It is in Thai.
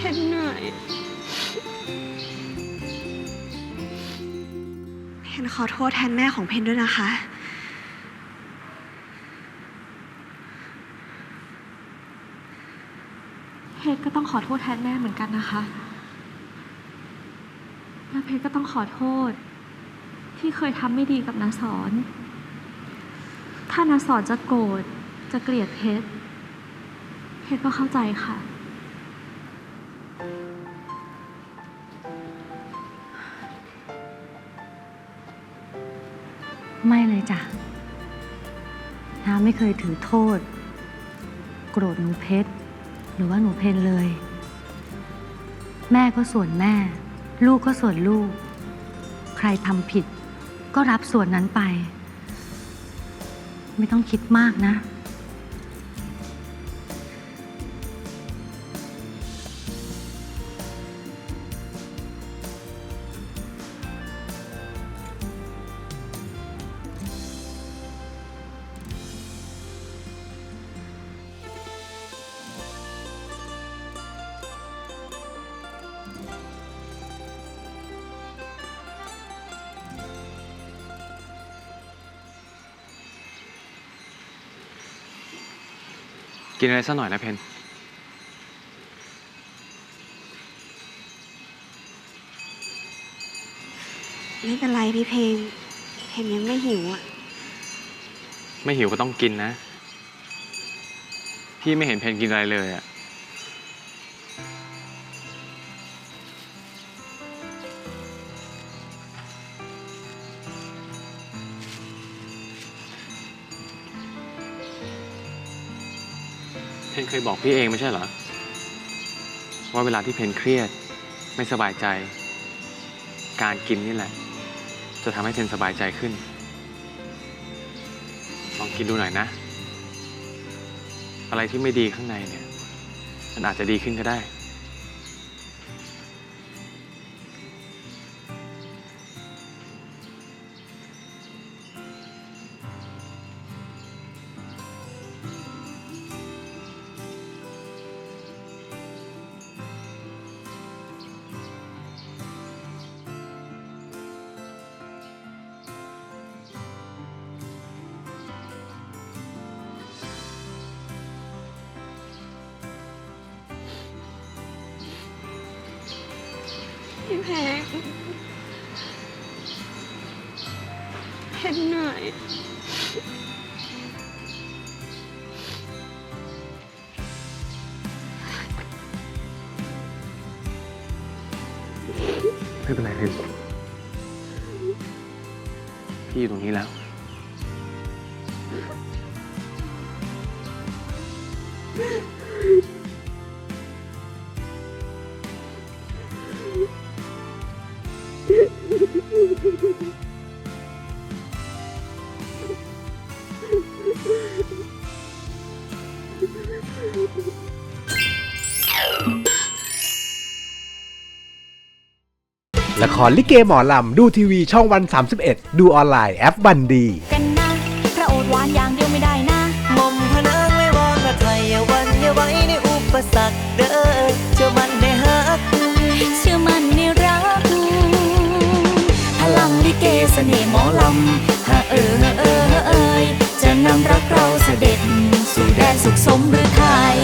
เพนเหนื่อย เพนขอโทษแทนแม่ของเพนด้วยนะคะ เพชรก็ต้องขอโทษแทนแม่เหมือนกันนะคะ และเพชรก็ต้องขอโทษ ที่เคยทำไม่ดีกับนาสอน ถ้านาสอนจะโกรธจะเกลียดเพชร เพชรก็เข้าใจค่ะ ไม่เลยจ้ะ น้าไม่เคยถือโทษ โกรธหนูเพชร หรือว่าหนูเพนเลย แม่ก็ส่วนแม่ ลูกก็ส่วนลูก ใครทำผิด ก็รับส่วนนั้นไป ไม่ต้องคิดมากนะ กินอะไรสักหน่อยนะเพนไม่เป็นไรพี่เพนเพนยังไม่หิวอะ ไม่หิวก็ต้องกินนะ พี่ไม่เห็นเพนกินอะไรเลยอะ นเคยบอกพี่เองไม่ใช่เหรอ ว่าเวลาที่เพนเครียด ไม่สบายใจ การกินนี่แหละ จะทำให้เพนสบายใจขึ้น ลองกินดูหน่อยนะ อะไรที่ไม่ดีข้างในเนี่ย มันอาจจะดีขึ้นก็ได้ พี่เพนเพนเหนื่อยไม่เป็นไรเพนพี่อยู่ตรงนี้แล้ว ละครลิเกหมอลำ ดูทีวีช่องวัน 31 ดูออนไลน์แอปบันดี กันนะพระโอษฐ์หวานอย่างเดียวไม่ได้นะหม่อมพระนางไม่วอนพระไทยอย่าหวันอย่าไว้ในอุปสรรคเด้อเชื่อมันในฮักเชื่อมันในรัก พลังลิเกเสน่ห์หมอลำฮะเออฮะเออฮะเอยจะนำรักเราเสด็จ สู่แดนสุขสมหรือไทย